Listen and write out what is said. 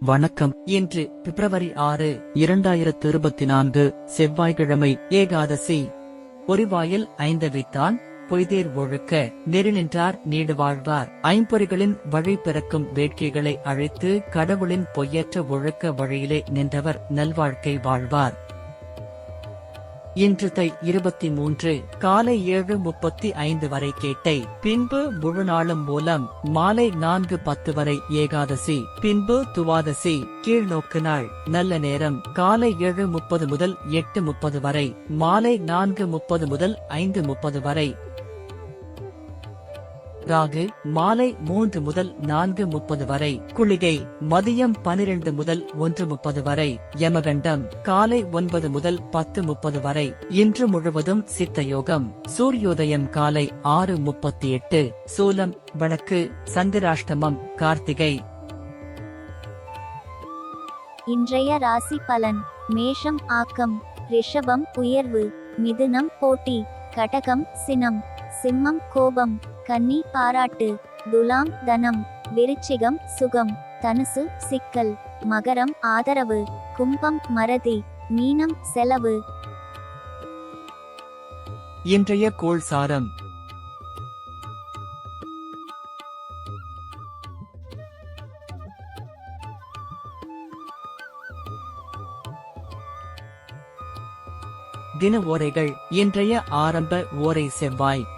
வணக்கம். இன்று பிப்ரவரி ஆறு இரண்டாயிரத்து இருபத்தி நான்கு செவ்வாய்க்கிழமை ஏகாதசி. பொறிவாயில் ஐந்தவித்தான் பொய்தேர் ஒழுக்க நெறிநின்றார் நீடு வாழ்வார் ஐம்பொறிகளின் வழி பிறக்கும் வேட்கைகளை அழைத்து கடவுளின் பொய்யற்ற ஒழுக்க வழியிலே நின்றவர் நல்வாழ்க்கை வாழ்வார். இன்று தை இருபத்தி மூன்று காலை ஏழு முப்பத்தி ஐந்து வரை கேட்டை. பின்பு முழு நாளும் மூலம் மாலை நான்கு பத்து வரை ஏகாதசி. பின்பு துவாதசி. கீழ்நோக்கு நாள். நல்ல நேரம். காலை ஏழு முப்பது முதல் எட்டு முப்பது வரை. மாலை நான்கு முப்பது முதல் ஐந்து முப்பது வரை. ராகு மாலை மூன்று முதல் நான்கு முப்பது வரை குளிகை மதியம் பனிரெண்டு முதல் ஒன்று முப்பது வரை யமகண்டம் காலை ஒன்பது முதல் பத்து முப்பது வரை இன்று முழுவதும் சித்த யோகம் சூரியோதயம் காலை ஆறு முப்பத்தி எட்டு சூலம் வழக்கு சந்திராஷ்டமம் கார்த்திகை. இன்றைய ராசி பலன் மேஷம் ஆக்கம் ரிஷபம் உயர்வு மிதுனம் போட்டி கடகம் சினம் சிம்மம் கோபம். கன்னி பாராட்டு துலாம் தனம் விருச்சிகம் சுகம் தனுசு சிக்கல் மகரம் ஆதரவு கும்பம் மறதி மீனம் செலவு. இன்றைய கோள் சாரம். தின ஓரைகள் இன்றைய ஆரம்ப ஓரை செவ்வாய்.